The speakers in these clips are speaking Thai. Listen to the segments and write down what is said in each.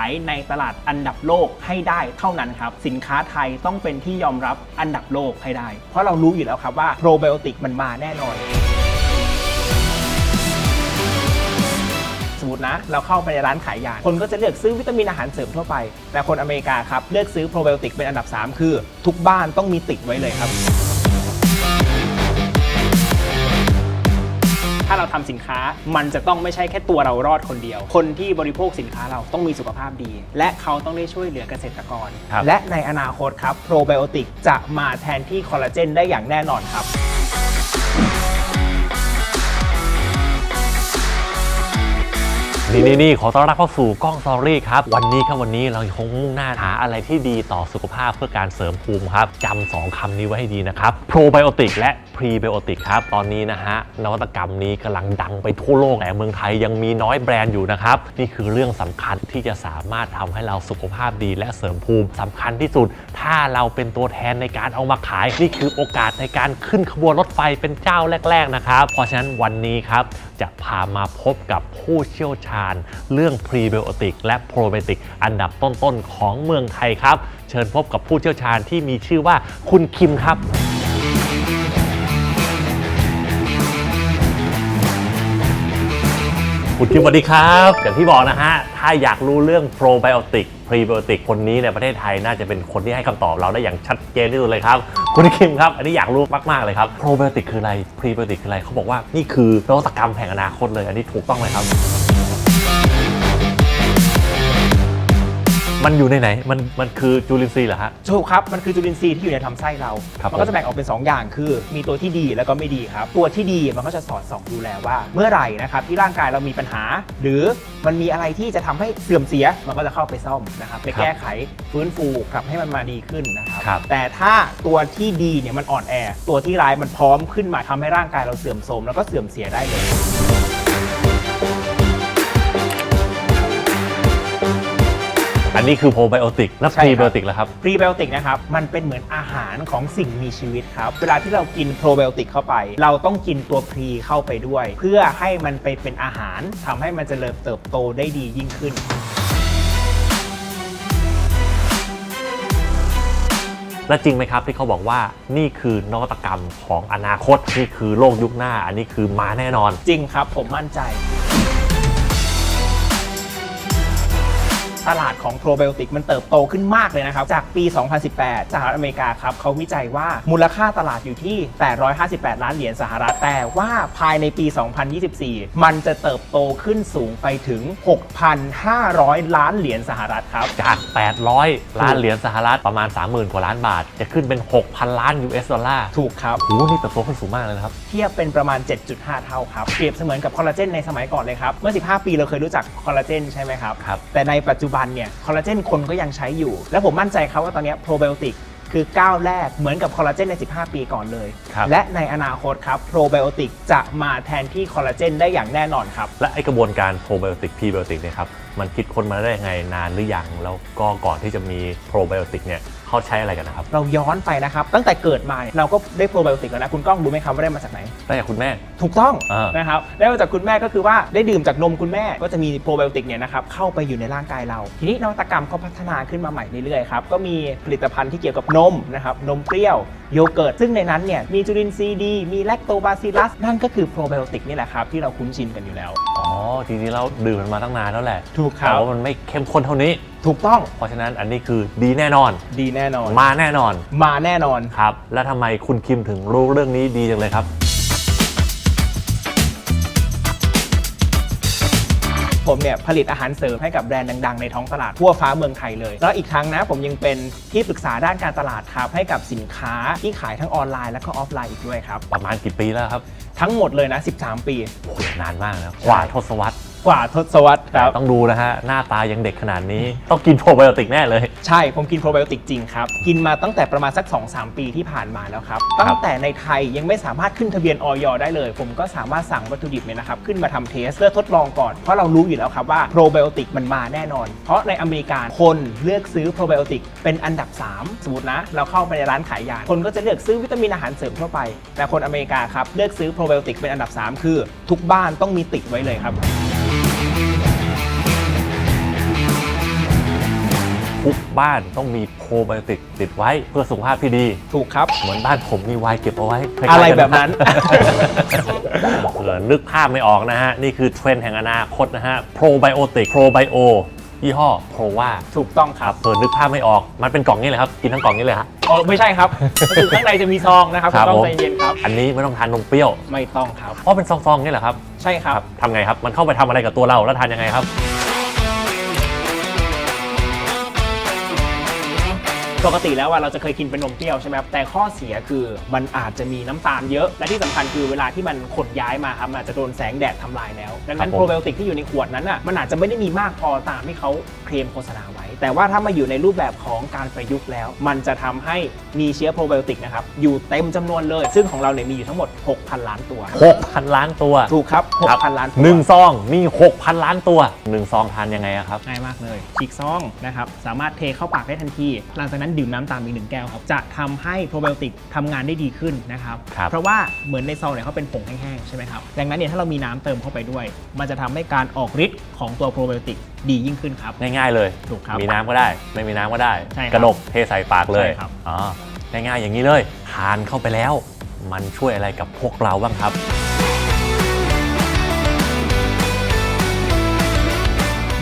ายในตลาดอันดับโลกให้ได้เท่านั้นครับสินค้าไทยต้องเป็นที่ยอมรับอันดับโลกให้ได้ เพราะเรารู้อยู่แล้วครับว่าโปรไบโอติกมันมาแน่นอน สมมตินะ เราเข้าไปในร้านขายยา คนก็จะเลือกซื้อวิตามินอาหารเสริมทั่วไป แต่คนอเมริกาครับ เลือกซื้อโปรไบโอติกเป็นอันดับ 3 คือ ทุกบ้านต้องมีติดไว้เลยครับ ถ้าเราทำสินค้ามันจะต้องไม่ใช่แค่ตัวเรารอดคนเดียว คนที่บริโภคสินค้าเราต้องมีสุขภาพดี และเขาต้องได้ช่วยเหลือเกษตรกรรและในอนาคตครับโปรไบโอติกจะมาแทนที่คอลลาเจนได้อย่างแน่นอนครับ นี่นี่นี่ขอต้อนรับเข้าสู่กล้องสอรี่ครับ วันนี้ครับวันนี้เราคงมุ่งหน้าหาอะไรที่ดีต่อสุขภาพเพื่อการเสริมภูมิครับจำสองคำนี้ไว้ให้ดีนะครับโปรไบโอติกและพรีไบโอติกครับตอนนี้นะฮะนวัตกรรมนี้กำลังดังไปทั่วโลกแต่เมืองไทยยังมีน้อยแบรนด์อยู่นะครับ นี่คือเรื่องสำคัญที่จะสามารถทำให้เราสุขภาพดีและเสริมภูมิสำคัญที่สุด ถ้าเราเป็นตัวแทนในการเอามาขาย นี่คือโอกาสในการขึ้นขบวนรถไฟเป็นเจ้าแรก ๆนะครับเพราะฉะนั้นวันนี้ครับ จะพามาพบกับผู้เชี่ยวชาญ เรื่องพรีไบโอติกและโปรไบโอติกอันดับต้นๆของเมืองไทยครับ เชิญพบกับผู้เชี่ยวชาญที่มีชื่อว่าคุณคิมครับ คุณทิมสวัสดีครับ อย่างที่บอกนะฮะ ถ้าอยากรู้เรื่องโปรไบโอติกพรีไบโอติกคนนี้ในประเทศไทยน่าจะเป็นคนที่ให้คำตอบเราได้อย่างชัดเจนที่สุดเลยครับ คุณคิมครับ อันนี้อยากรู้มากๆเลยครับโปรไบโอติกคืออะไรพรีไบโอติกคืออะไรเขาบอกว่านี่คือนวัตกรรมแห่งอนาคตเลย อันนี้ถูกต้องเลยครับ มันอยู่ในไหน มันมันคือจุลินทรีย์เหรอฮะ ถูกครับ มันคือจุลินทรีย์ที่อยู่ในลำไส้เรา ครับมันก็จะแบ่งออกเป็น 2 อย่างคือ มีตัวที่ดีแล้วก็ไม่ดีครับ ตัวที่ดีมันก็จะสอดส่องดูแลว่า เมื่อไหร่นะครับที่ร่างกายเรามีปัญหา หรือมันมีอะไรที่จะทำให้เสื่อมเสีย มันก็จะเข้าไปซ่อมนะครับไปแก้ไขฟื้นฟูกลับให้มันมาดีขึ้นนะครับครับ แต่ถ้าตัวที่ดีเนี่ยมันอ่อนแอ ตัวที่ร้ายมันพร้อมขึ้นมาทำให้ร่างกายเราเสื่อมโทรมแล้วก็เสื่อมเสียได้เลย อันนี้คือโปรไบโอติกและใช่พรีครับไบโอติกแล้วครับ พรีไบโอติกนะครับ มันเป็นเหมือนอาหารของสิ่งมีชีวิตครับ เวลาที่เรากินโปรไบโอติกเข้าไป เราต้องกินตัวพรีเข้าไปด้วย เพื่อให้มันไปเป็นอาหารทำให้มันเจริญเติบโตได้ดียิ่งขึ้น และจริงไหมครับที่เขาบอกว่านี่คือนวัตกรรมของอนาคตนี่คือโลกยุคหน้า อันนี้คือมาแน่นอน จริงครับผมมั่นใจ ตลาดของโปรไบโอติกมันเติบโตขึ้นมากเลยนะครับ จากปี 2018 สหรัฐอเมริกาครับเขาวิจัยว่ามูลค่าตลาดอยู่ที่ 858 ล้านเหรียญสหรัฐ แต่ว่าภายในปี 2024 มันจะเติบโตขึ้นสูงไปถึง 6,500 ล้านเหรียญสหรัฐครับ จาก 800 ล้านเหรียญสหรัฐประมาณ 30,000 กว่าล้านบาท จะขึ้นเป็น 6,000 ล้าน US ดอลลาร์ ถูกครับ โอ้โหนี่เติบโตขึ้นสูงมากเลยนะครับ เทียบเป็นประมาณ 7.5 เท่าครับ เปรียบเสมือนกับคอลลาเจนในสมัยก่อนเลยครับ เมื่อ 15 ปีเราเคยรู้จักคอลลาเจนใช่ไหมครับครับแต่ในปัจจุบันเนี่ยคอลลาเจนคนก็ยังใช้อยู่ และผมมั่นใจครับว่าตอนเนี้โปรไบโอติกคือก้าวแรกเหมือนกับคอลลาเจนใน 15 ปีก่อนเลย ครับ และในอนาคตครับโปรไบโอติกจะมาแทนที่คอลลาเจนได้อย่างแน่นอนครับ และไอกระบวนการโปรไบโอติกพรีไบโอติกเนี่ยครับมันคิดค้นมาได้ยังไงนานหรือยังแล้วก็ก่อนที่จะมีโปรไบโอติกเนี่ย เขาใช้อะไรกันนะครับ เราย้อนไปนะครับ ตั้งแต่เกิดมาเนี่ยเราก็ได้โปรไบโอติกแล้วนะคุณก้องรู้ไหมครับว่าได้มาจากไหน ได้จากคุณแม่ ถูกต้องอ่านนะครับได้มาจากคุณแม่ก็คือว่าได้ดื่มจากนมคุณแม่ก็จะมีโปรไบโอติกเนี่ยนะครับเข้าไปอยู่ในร่างกายเรา ทีนี้นวัตกรรมเขาพัฒนาขึ้นมาใหม่เรื่อยๆครับก็มีผลิตภัณฑ์ที่เกี่ยวกับนมนะครับนมเปรี้ยวโยเกิร์ตซึ่งในนั้นเนี่ยมีจุลินทรีย์ดีมีแลคโตบาซิลัสนั่นก็คือโปรไบโอติกนี่แหละครับที่เราคุ้นชินกันอยู่แล้ว อ๋อทีนี้เราดื่มมันมาตั้งนานแล้วแหละถูกคแต่รับว่ามันไม่เข้มข้นเท่านี้ ถูกต้องเพราะฉะนั้นอันนี้คือดีแน่นอน ดีแน่นอน มาแน่นอนมาแน่นอน ครับ แล้วทำไมคุณคิมถึงรู้เรื่องนี้ดีจังเลยครับ ผมเนี่ยผลิตอาหารเสริมให้กับแบรนด์ดังๆ ในท้องตลาดทั่วฟ้าเมืองไทยเลย แล้วอีกครั้งนะผมยังเป็นที่ปรึกษาด้านการตลาดครับให้กับสินค้าที่ขายทั้งออนไลน์และก็ออฟไลน์อีกด้วยครับ ประมาณกี่ปีแล้วครับ ทั้งหมดเลยนะ 13 ปี โอ้โหนานมากแล้วกว่าทศวรรษ กว่าทศวรรษครับ ต้องดูนะฮะ หน้าตายังเด็กขนาดนี้ ต้องกินโปรไบโอติกแน่เลย ใช่ ผมกินโปรไบโอติกจริงครับ กินมาตั้งแต่ประมาณสัก 2-3 ปีที่ผ่านมาแล้วครับ ตั้งแต่ในไทยยังไม่สามารถขึ้นทะเบียนออยได้เลย ผมก็สามารถสั่งวัตถุดิบเนี่ยนะครับ ขึ้นมาทำเทสเพื่อทดลองก่อน เพราะเรารู้อยู่แล้วครับว่าโปรไบโอติกมันมาแน่นอน เพราะในอเมริกาคนเลือกซื้อโปรไบโอติกเป็นอันดับ3สมมตินะ เราเข้าไปในร้านขายยา คนก็จะเลือกซื้อวิตามินอาหารเสริมทั่วไป แต่คนอเมริกาครับเลือกซื้อโปรไบโอติกเป็นอันดับ3คือ ทุกบ้านต้องมีติดไว้เลยครับ ทุกบ้านต้องมีโปรไบโอติกติดไว้เพื่อสุขภาพที่ดี ถูกครับ เหมือนบ้านผมมีไวน์เก็บเอาไว้คล้ายๆอะไรกัแบบนั้นเผื่อนึกภาพไม่ออกนะฮะ นี่คือเทรนด์แห่งอนาคตนะฮะโปรไบโอติกโปรไบโอยี่ห้อโปรว่าถูกต้องคครัรับบเผื่อนึกภาพไม่ออกมันเป็นกล่องนี้เลยครับ กินทั้งกล่องนี้เลยฮะ อ๋อไม่ใช่ครับก็คือข้างในจะมีซองนะครับครัคุณบต้องผม ใจเย็นครับ อันนี้ไม่ต้องทานนมเปรี้ยวไม่ต้องครับเพราะเป็นซองๆนี่เหรอครับใช่ครับ ทำไงครับ มันเข้าไปทำอะไรกับตัวเราแล้วทานยังไงครับ ปกติแล้วว่าเราจะเคยกินเป็นนมเปรี้ยวใช่ไหมครับแต่ข้อเสียคือมันอาจจะมีน้ำตาลเยอะ และที่สำคัญคือเวลาที่มันขดย้ายมาครับมันอาจจะโดนแสงแดดทำลายแล้ว ดังนั้นครับผม โปรไบโอติกที่อยู่ในขวดนั้นอะมันอาจจะไม่ได้มีมากพอตามที่เขาเคลมโฆษณาไว้ แต่ว่าถ้ามาอยู่ในรูปแบบของการประยุกต์แล้ว มันจะทำให้มีเชื้อโปรไบโอติกนะครับอยู่เต็มจำนวนเลย ซึ่งของเราเนี่ยมีอยู่ทั้งหมด 6,000 ล้านตัว 6,000 ล้านตัว ถูกครับ ครับ 6,000 ล้านตัวหนึ่งซองมี 6,000 ล้านตัวหนึ่งซองทานยังไงอะครับ ง่ายมากเลยฉีกซองนะครับ สามารถเทเข้าปากได้ทันที หลังจากนั้นดื่มน้ำตามอีกหนึ่งแก้วครับจะทำให้โปรไบโอติกทำงานได้ดีขึ้นนะครับครับเพราะว่าเหมือนในซองเนี่ยเขาเป็นผงแห้งๆใช่ไหมครับดังนั้นเนี่ยถ้าเรามีน้ำเติมเข้าไปด้วย มันจะทำให้การออกฤทธิ์ของตัวโปรไบโอติกดียิ่งขึ้นครับง่ายๆเลยถูกครับมีน้ำก็ได้ ไม่มีน้ำก็ได้ใช่ครับกระดกเทใส่ปากเลยใช่ครับอ๋อง่ายๆอย่างนี้เลยทานเข้าไปแล้ว มันช่วยอะไรกับพวกเราบ้างครับ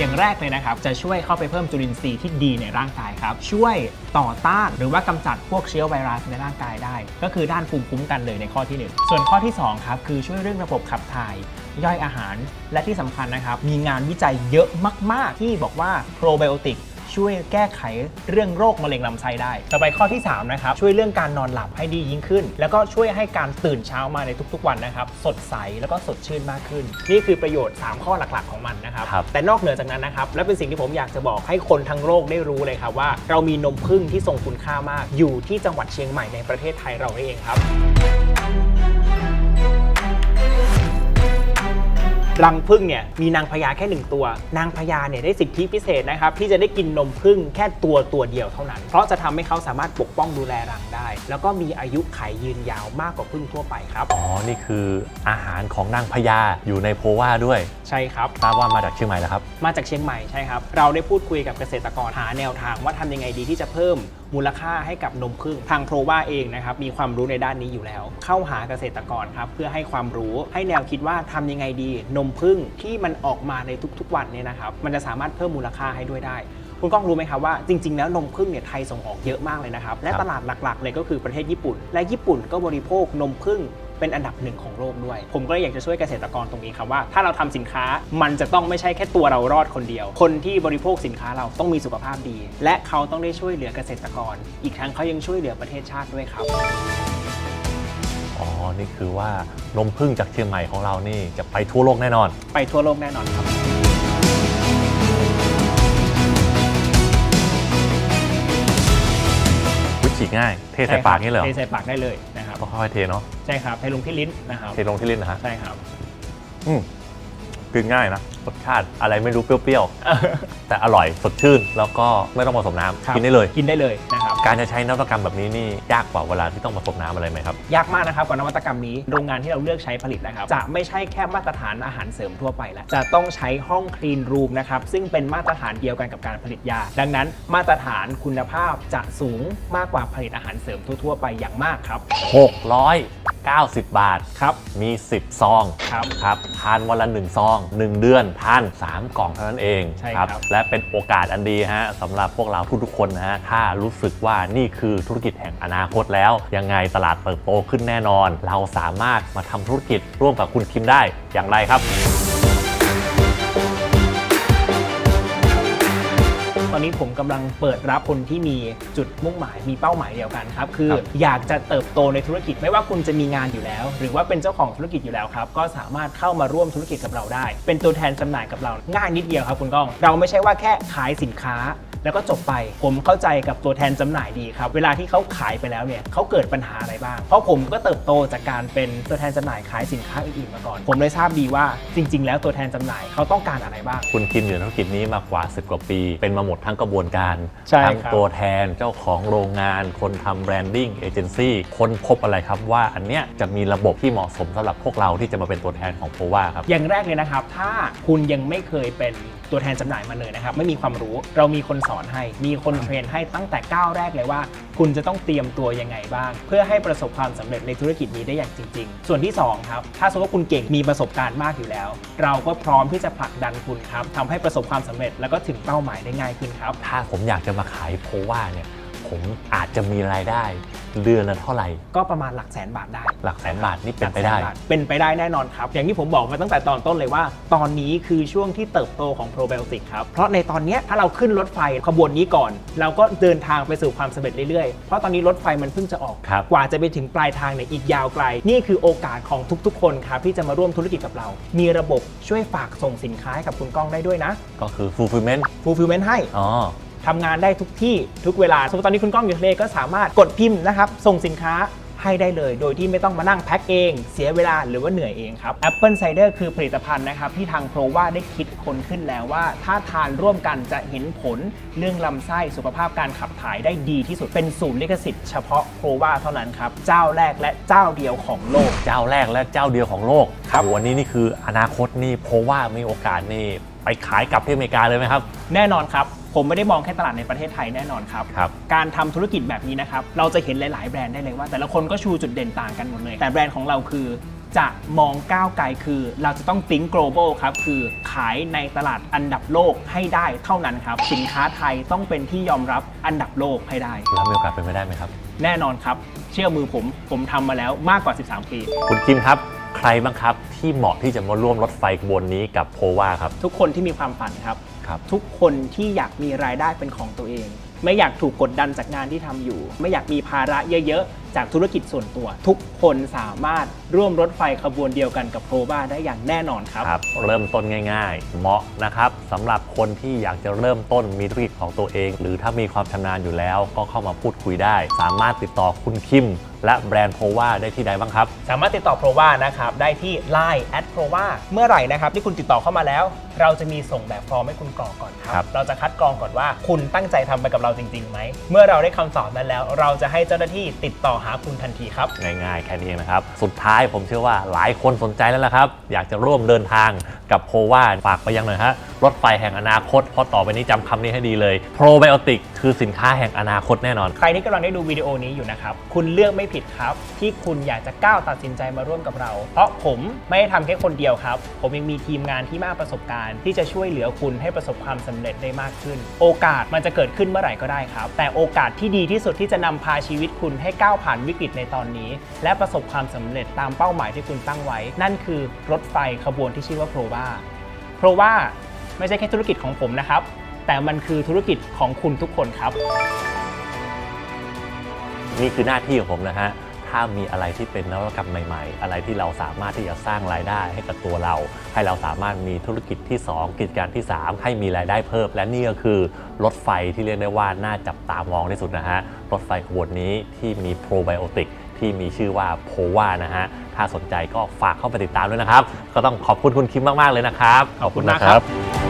อย่างแรกเลยนะครับ จะช่วยเข้าไปเพิ่มจุลินทรีย์ที่ดีในร่างกายครับ ช่วยต่อต้านหรือว่ากำจัดพวกเชื้อไวรัสในร่างกายได้ ก็คือด้านภูมิคุ้มกันเลยในข้อที่ 1 ส่วนข้อที่2ครับคือช่วยเรื่องระบบขับถ่ายย่อยอาหาร และที่สำคัญนะครับมีงานวิจัยเยอะมาก ๆ ที่บอกว่าโปรไบโอติก ช่วยแก้ไขเรื่องโรคมะเร็งลำไส้ได้ ต่อไปข้อที่3นะครับช่วยเรื่องการนอนหลับให้ดียิ่งขึ้น แล้วก็ช่วยให้การตื่นเช้ามาในทุก ๆ วันนะครับ สดใสแล้วก็สดชื่นมากขึ้น นี่คือประโยชน์ 3 ข้อหลักๆของมันนะครับ ครับ แต่นอกเหนือจากนั้นนะครับ และเป็นสิ่งที่ผมอยากจะบอกให้คนทั้งโลกได้รู้เลยครับว่า เรามีนมผึ้งที่ทรงคุณค่ามาก อยู่ที่จังหวัดเชียงใหม่ในประเทศไทยเรานี่เองครับ รังผึ้งเนี่ยมีนางพญาแค่หนึ่งตัว นางพญาเนี่ยได้สิทธิพิเศษนะครับที่จะได้กินนมผึ้งแค่ตัวตัวเดียวเท่านั้น เพราะจะทำให้เขาสามารถปกป้องดูแลรังได้ แล้วก็มีอายุไขยยืนยาวมากกว่าผึ้งทั่วไปครับ อ๋อ นี่คืออาหารของนางพญาอยู่ในโพว่าด้วยใช่ครับทราบว่ามาจากเชียงใหม่แล้วครับ มาจากเชียงใหม่ใช่ครับ เราได้พูดคุยกับเกษตรกรหาแนวทางว่าทำยังไงดีที่จะเพิ่มมูลค่าให้กับนมผึ้งทางโพรว่าเองนะครับมีความรู้ในด้านนี้อยู่แล้ว เข้าหาเกษตรกรครับเพื่อให้ความรู้ให้แนวคิดว่าทำยังไงดี นมผึ้งที่มันออกมาในทุกๆวันเนี่ยนะครับมันจะสามารถเพิ่มมูลค่าให้ด้วยได้คุณก้องรู้ไหมครับว่าจริง ๆ แล้วนมผึ้งเนี่ยไทยส่งออกเยอะมากเลยนะครับ และตลาดหลักๆเลยก็คือประเทศญี่ปุ่น และญี่ปุ่นก็บริโภคนมผึ้ง เป็นอันดับหนึ่งของโลกด้วย ผมก็เลยอยากจะช่วยเกษตรกรตรงนี้ครับว่า ถ้าเราทำสินค้ามันจะต้องไม่ใช่แค่ตัวเรารอดคนเดียว คนที่บริโภคสินค้าเราต้องมีสุขภาพดี และเขาต้องได้ช่วยเหลือเกษตรกร อีกทั้งเขายังช่วยเหลือประเทศชาติด้วยครับอ๋อนี่คือว่านมผึ้งจากเชียงใหม่ของเรานี่จะไปทั่วโลกแน่นอน ไปทั่วโลกแน่นอนครับ วิธีง่าย เทใส่ปากนี่เลยเหรอเทใส่ปากได้เลยนะครับก็ค่อยๆเทเนาะใช่ครับเทลงที่ลิ้นนะครับเทลงที่ลิ้นนะฮะใช่ครับ อืมกินง่ายนะ รสชาติอะไรไม่รู้เปรี้ยวๆ แต่อร่อยสดชื่น แล้วก็ไม่ต้องผสมน้ำครับกินได้เลย กินได้เลยนะครับ การจะใช้นวัตกรรมแบบนี้นี่ยากกว่าเวลาที่ต้องผสมน้ำอะไรไหมครับ ยากมากนะครับกับนวัตกรรมนี้โรงงานที่เราเลือกใช้ผลิตนะครับ จะไม่ใช่แค่มาตรฐานอาหารเสริมทั่วไปแล้ว จะต้องใช้ห้องคลีนรูมนะครับ ซึ่งเป็นมาตรฐานเดียวกันกับการผลิตยา ดังนั้นมาตรฐานคุณภาพจะสูงมากกว่าผลิตอาหารเสริมทั่วๆไปอย่างมากครับ690 บาท ครับ มี 10 ซองครับครับทานวันละ 1 ซอง 1 เดือนทาน 3 กล่องเท่านั้นเองใช่ครับ และเป็นโอกาสอันดีฮะสำหรับพวกเราทุกๆคนนะฮะถ้ารู้สึกว่านี่คือธุรกิจแห่งอนาคตแล้ว ยังไงตลาดเติบโตขึ้นแน่นอน เราสามารถมาทำธุรกิจร่วมกับคุณคิมได้อย่างไรครับ อนนี้ผมกำลังเปิดรับคนที่มีจุดมุ่งหมายมีเป้าหมายเดียวกันครับคือครับอยากจะเติบโตในธุรกิจไม่ว่าคุณจะมีงานอยู่แล้ว หรือว่าเป็นเจ้าของธุรกิจอยู่แล้วครับก็สามารถเข้ามาร่วมธุรกิจกับเราได้ เป็นตัวแทนจำหน่ายกับเราง่ายนิดเดียวครับคุณก้อง เราไม่ใช่ว่าแค่ขายสินค้า แล้วก็จบไป ผมเข้าใจกับตัวแทนจำหน่ายดีครับ เวลาที่เขาขายไปแล้วเนี่ยเขาเกิดปัญหาอะไรบ้าง เพราะผมก็เติบโตจากการเป็นตัวแทนจำหน่ายขายสินค้าอื่นๆมาก่อน ผมเลยทราบดีว่าจริง ๆ แล้วตัวแทนจำหน่ายเขาต้องการอะไรบ้าง คุณคิมอยู่ในธุรกิจนี้มากว่า 10 กว่าปี เป็นมาหมดทั้งกระบวนการใช่ทั้งครับตัวแทนเจ้าของโรงงาน คนทำแบรนดิ้งเอเจนซี่คนพบอะไรครับว่าอันเนี้ยจะมีระบบที่เหมาะสมสำหรับพวกเราที่จะมาเป็นตัวแทนของโพว่าครับอย่างแรกเลยนะครับ ถ้าคุณยังไม่เคยเป็น ตัวแทนจำหน่ายมาเลยนะครับ ไม่มีความรู้เรามีคนสอนให้ มีคนเทรนให้ตั้งแต่ก้าวแรกเลยว่า คุณจะต้องเตรียมตัวยังไงบ้าง เพื่อให้ประสบความสำเร็จในธุรกิจนี้ได้อย่างจริง ๆ ส่วนที่สองครับ ถ้าสมมติว่าคุณเก่งมีประสบการณ์มากอยู่แล้ว เราก็พร้อมที่จะผลักดันคุณครับทำให้ประสบความสำเร็จแล้วก็ถึงเป้าหมายได้ง่ายขึ้นครับ ถ้าผมอยากจะมาขายโพว่าเนี่ย ผมอาจจะมีรายได้เดือนละเท่าไหร่ ก็ประมาณหลักแสนบาทได้ หลักแสนบาทนี่เป็นไปได้ หลักแสนบาทเป็นไปได้แน่นอนครับ อย่างที่ผมบอกมาตั้งแต่ตอนต้นเลยว่า ตอนนี้คือช่วงที่เติบโตของโปรไบโอติกครับ เพราะในตอนเนี้ยถ้าเราขึ้นรถไฟขบวนนี้ก่อน เราก็เดินทางไปสู่ความสำเร็จเรื่อยๆ เพราะตอนนี้รถไฟมันเพิ่งจะออก ครับ กว่าจะไปถึงปลายทางเนี่ยอีกยาวไกล นี่คือโอกาสของทุกๆ คนครับที่จะมาร่วมธุรกิจกับเรา มีระบบช่วยฝากส่งสินค้าให้กับคุณก้องได้ด้วยนะ ก็คือ fulfillment fulfillment ให้ อ๋อ ทำงานได้ทุกที่ทุกเวลาสมมติตอนนี้คุณก้องอยู่ทะเลก็สามารถกดพิมพ์นะครับ ส่งสินค้าให้ได้เลย โดยที่ไม่ต้องมานั่งแพ็คเอง เสียเวลาหรือว่าเหนื่อยเองครับ Apple Cider คือผลิตภัณฑ์นะครับ ที่ทางโปรว่าได้คิดค้นขึ้นแล้วว่า ถ้าทานร่วมกันจะเห็นผลเรื่องลำไส้สุขภาพการขับถ่ายได้ดีที่สุดเป็นศูนย์ลิขสิทธิ์เฉพาะโปรว่าเท่านั้นครับ เจ้าแรกและเจ้าเดียวของโลก เจ้าแรกและเจ้าเดียวของโลกครับโอ้โหวันนี้นี่คืออนาคตนี่เพราะว่ามีโอกาสนี่ไปขายกลับที่อเมริกาเลยไหมครับ แน่นอนครับ ผมไม่ได้มองแค่ตลาดในประเทศไทยแน่นอนครับ ครับการทำธุรกิจแบบนี้นะครับ เราจะเห็นหลาย ๆ แบรนด์ได้เลยว่า แต่ละคนก็ชูจุดเด่นต่างกันหมดเลย แต่แบรนด์ของเราคือ จะมองก้าวไกลคือ เราจะต้อง think global ครับ คือขายในตลาดอันดับโลกให้ได้เท่านั้นครับ สินค้าไทยต้องเป็นที่ยอมรับอันดับโลกให้ได้ แล้วมีโอกาสเป็นไปได้ไหมครับ แน่นอนครับ เชื่อมือผม ผมทำมาแล้วมากกว่า 13 ปี คุณคิมครับ ใครบ้างครับที่เหมาะที่จะมาร่วมรถไฟขบวนนี้กับโพว่าครับ ทุกคนที่มีความฝันครับ ครับทุกคนที่อยากมีรายได้เป็นของตัวเอง ไม่อยากถูกกดดันจากงานที่ทำอยู่ ไม่อยากมีภาระเยอะๆ จากธุรกิจส่วนตัว ทุกคนสามารถ ร่วมรถไฟขบวนเดียวกันกับโพบ้าได้อย่างแน่นอนครับ ครับ เริ่มต้นง่าย ๆ เหมาะนะครับสำหรับคนที่อยากจะเริ่มต้นมีธุรกิจของตัวเอง หรือถ้ามีความชำนาญอยู่แล้วก็เข้ามาพูดคุยได้ สามารถติดต่อคุณคิม และแบรนด์โพว่าได้ที่ใดบ้างครับ สามารถติดต่อโปรว่านะครับได้ที่ Line at p r o v a เมื่อไหร่นะครับที่คุณติดต่อเข้ามาแล้ว เราจะมีส่งแบบฟอร์มให้คุณกรอกก่อนคครัรับ บเราจะคัดกรองก่อนว่าคุณตั้งใจทำไปกับเราจริงๆไหมเมื่อเราได้คำตอบนั้นแล้ว เราจะให้เจ้าหน้าที่ติดต่อหาคุณทันทีครับ ง่ายๆ แค่นี้เองนะครับ สุดท้ายผมเชื่อว่าหลายคนสนใจแล้วล่ะครับ อยากจะร่วมเดินทางกับโพว่าฝากไปยังหน่อยฮะรถไฟแห่งอนาคตเพราะต่อไปนี้จำคำนี้ให้ดีเลยโปรไบโอติกคือสินค้าแห่งอนาคตแน่นอน ใครที่กำลังได้ดูวิดีโอนี้อยู่นะครับ คุณเลือกไม่ผิดครับ ที่คุณอยากจะก้าวตัดสินใจมาร่วมกับเรา เพราะผมไม่ได้ทำแค่คนเดียวครับ ผมยังมีทีมงานที่มากประสบการณ์ ที่จะช่วยเหลือคุณให้ประสบความสำเร็จได้มากขึ้น โอกาสมันจะเกิดขึ้นเมื่อไหร่ก็ได้ครับ แต่โอกาสที่ดีที่สุดที่จะนำพาชีวิตคุณให้ก้าวผ่านวิกฤตในตอนนี้ และประสบความสำเร็จตามเป้าหมายที่คุณตั้งไว้ นั่นคือรถไฟขบวนที่ชื่อว่าโพรวาโพรวาไม่ใช่แค่ธุรกิจของผมนะครับ แต่มันคือธุรกิจของคุณทุกคนครับ นี่คือหน้าที่ของผมนะฮะถ้ามีอะไรที่เป็นนวัตกรรมใหม่ ๆ อะไรที่เราสามารถที่จะสร้างรายได้ให้กับตัวเรา ให้เราสามารถมีธุรกิจที่ 2 กิจการที่ 3 ให้มีรายได้เพิ่ม และนี่ก็คือรถไฟที่เรียกได้ว่าน่าจับตามองที่สุดนะฮะ รถไฟขบวนนี้ที่มีโปรไบโอติก ที่มีชื่อว่าโพวานะฮะ ถ้าสนใจก็ฝากเข้าไปติดตามด้วยนะครับ ก็ต้องขอบคุณคุณคิมมาก ๆ เลยนะครับ ขอบคุณมากครับ